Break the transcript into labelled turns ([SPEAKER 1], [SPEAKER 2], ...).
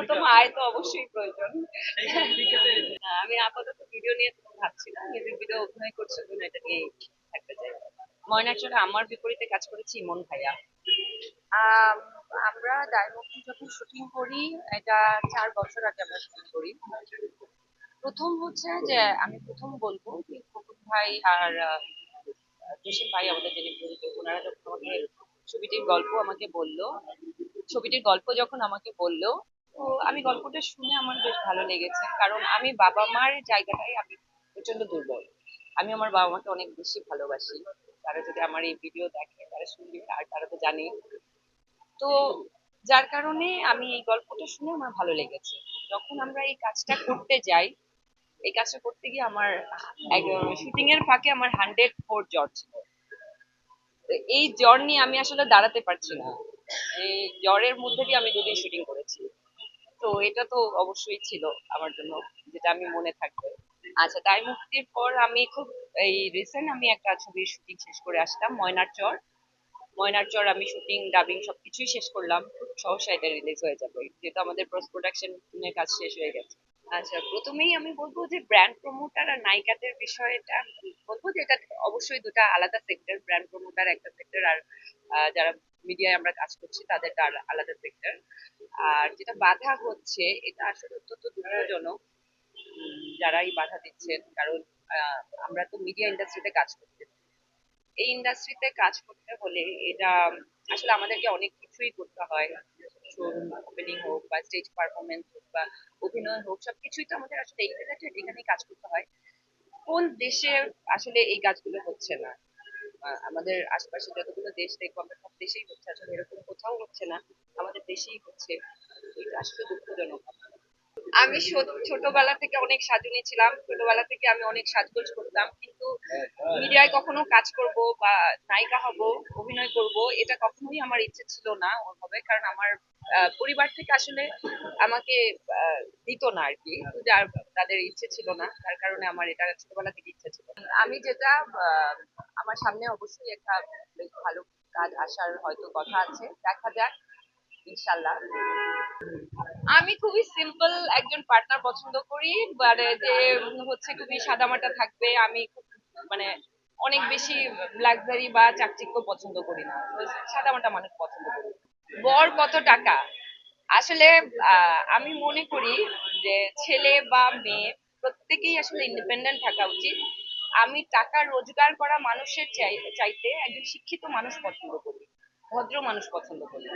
[SPEAKER 1] ন্যূনতম আয় তো অবশ্যই প্রয়োজন। আমি আপাতত ভিডিও নিয়ে তো ভাবছি না মিউজিক ভিডিও অভিনয় করছি অভিনয়টা নিয়ে থাকতে চাই ময়নাচলে আমার বিপরীতে কাজ করেছি ইমন ভাইয়া। আমরা ডায়মন্ড যখন শুটিং করি এটা চার বছর আগে আমরা শুটিং করি। প্রথম হচ্ছে যে আমি প্রথম বলব যে খোকন ভাই আর আহ, জসিম ভাই আমাদের যিনি প্রযোজক ওনারা যখন আমাকে ছবিটির গল্প আমাকে বলল ছবিটির গল্প যখন আমাকে বলল তো আমি গল্পটা শুনে আমার বেশ ভালো লেগেছে। কারণ আমি বাবা মার জায়গাটাই আমি প্রচণ্ড দুর্বল। আমি আমার বাবা মাকে অনেক বেশি ভালোবাসি। তারা যদি আমার এই ভিডিও দেখে, তারা শুনবে, আর তারা তো জানে। তো যার কারণে আমি এই গল্পটা শুনে আমার ভালো লেগেছে। যখন আমরা এই কাজটা করতে যাই, এই কাজটা করতে গিয়ে আমার শুটিং এর ফাঁকে আমার হান্ড্রেড ফোর জ্বর ছিল। এই জ্বর নিয়ে আমি আসলে দাঁড়াতে পারছি না। এই জ্বরের মধ্যে দিয়ে আমি দুদিন শুটিং করেছি। তো এটা তো অবশ্যই ছিল আমার জন্য, যেটা আমি মনে থাকবে। আচ্ছা তাই মুক্তির পর আমি খুব, এই রিসেন্ট আমি একটা ছবির শুটিং শেষ করে আসলাম, ময়নার চর। ময়নার চর আমি শুটিং ডাবিং সবকিছুই শেষ করলাম। খুব সহসা এটা রিলিজ হয়ে যাবে, যেহেতু আমাদের পোস্ট প্রোডাকশন কাজ শেষ হয়ে গেছে। আচ্ছা প্রথমেই আমি বলব যে ব্র্যান্ড প্রমোটার আর নায়িকাদের বিষয়টা বলব যে এটা অবশ্যই দুটো আলাদা সেক্টর ব্র্যান্ড প্রমোটার একটা সেক্টর আর যারা মিডিয়ায় আমরা কাজ করছি তাদের আলাদা সেক্টর আর যেটা বাধা হচ্ছে, এটা আসলে অত্যন্ত দুঃখজনক যারা এই বাধা দিচ্ছেন, কারণ আমরা তো মিডিয়া ইন্ডাস্ট্রিতে কাজ করতে এই ইন্ডাস্ট্রিতে কাজ করতে হলে এটা আসলে আমাদেরকে অনেক কিছুই করতে হয়। ওপেনিং হোক বা স্টেজ পারফরমেন্স হোক বা অভিনয় হোক, সবকিছুই তো আমাদের আসলে এই এখানেই কাজ করতে হয়। কোন দেশে আসলে এই কাজগুলো হচ্ছে না? আমাদের আশপাশে যতগুলো দেশ দেখব, আমরা সব দেশেই হচ্ছে, আসলে এরকম কোথাও হচ্ছে না, আমাদের দেশেই হচ্ছে। এটা আসলে দুঃখজনক। আমি ছোটবেলা থেকে অনেক সাজুনি ছিলাম। ছোটবেলা থেকে আমি অনেক সাজগোজ করতাম। কিন্তু মিডিয়ায় কখনো কাজ করব বা নায়িকা হব, অভিনয় করব, এটা কখনোই আমার ইচ্ছে ছিল না ওভাবে। কারণ আমার পরিবার থেকে আসলে আমাকে দিত না আর কি। যার, তাদের ইচ্ছে ছিল না। তার কারণে আমার এটা ছোটবেলা থেকে ইচ্ছে ছিল। আমি যেটা আমার সামনে অবশ্যই একটা বেশ ভালো কাজ আসার হয়তো কথা আছে। দেখা যাক, ইনশাল্লাহ। আমি খুবই সিম্পল একজন পার্টনার পছন্দ করি মানে যে হচ্ছে খুবই সাদামাটা থাকবে, আমি মানে অনেক বেশি লাক্সারি বা চাকচিক্য পছন্দ করি না। সাদামাটা মানুষ পছন্দ করি। বর কত টাকা? আসলে আমি মনে করি যে ছেলে বা মেয়ে প্রত্যেকেই আসলে ইন্ডিপেন্ডেন্ট থাকা উচিত। আমি টাকা রোজগার করা মানুষের চাই- চাইতে একজন শিক্ষিত মানুষ পছন্দ করি, ভদ্র মানুষ পছন্দ করি।